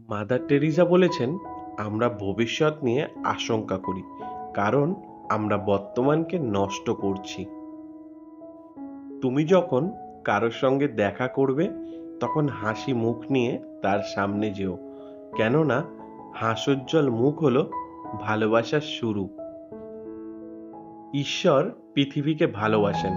Mother Teresa বলেছেন, আমরা ভবিষ্যৎ নিয়ে আশঙ্কা করি, কারণ আমরা বর্তমানকে নষ্ট করছি। তুমি যখন কারোর সঙ্গে দেখা করবে, তখন হাসি মুখ নিয়ে তার সামনে যেও। কেননা হাসোজ্জ্বল মুখ হলো ভালোবাসার শুরু। ঈশ্বর পৃথিবীকে ভালোবাসেন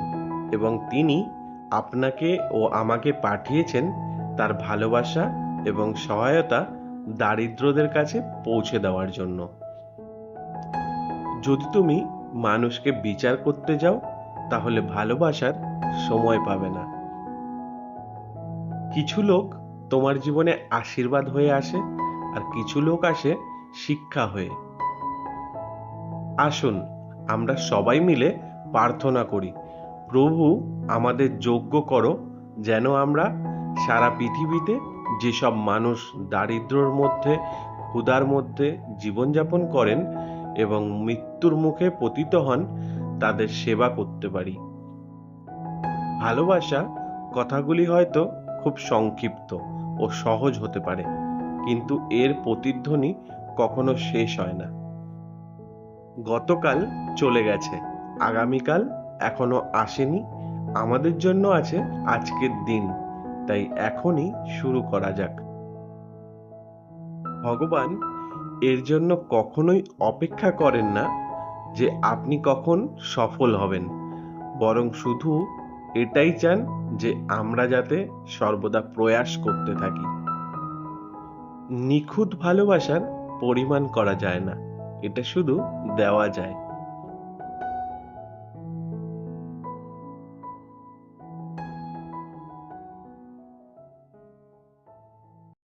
এবং তিনি আপনাকে ও আমাকে পাঠিয়েছেন তার ভালোবাসা এবং সহায়তা দারিদ্রদের কাছে পৌঁছে দেওয়ার জন্য। যদি তুমি মানুষকে বিচার করতে যাও, তাহলে ভালোবাসার সময় পাবে না। কিছু লোক তোমার জীবনে আশীর্বাদ হয়ে আসে আর কিছু লোক আসে শিক্ষা হয়ে। আসুন, আমরা সবাই মিলে প্রার্থনা করি, প্রভু আমাদের যোগ্য করো, যেন আমরা সারা পৃথিবীতে যেসব মানুষ দারিদ্র্যর মধ্যে, ক্ষুধার মধ্যে জীবনযাপন করেন এবং মৃত্যুর মুখে পতিত হন, তাদের সেবা করতে পারি। ভালোবাসা কথাগুলি হয়তো খুব সংক্ষিপ্ত ও সহজ হতে পারে, কিন্তু এর প্রতিধ্বনি কখনো শেষ হয় না। গতকাল চলে গেছে, আগামীকাল এখনও আসেনি, আমাদের জন্য আছে আজকের দিন। তাই এখনই শুরু করা যাক। ভগবান এর জন্য কখনোই অপেক্ষা করেন না যে আপনি কখন সফল হবেন। বরং শুধু এটাই চান যে আমরা যাতে সর্বদা প্রয়াস করতে থাকি। নিখুঁত ভালোবাসার পরিমাণ করা যায় না, এটা শুধু দেওয়া যায়।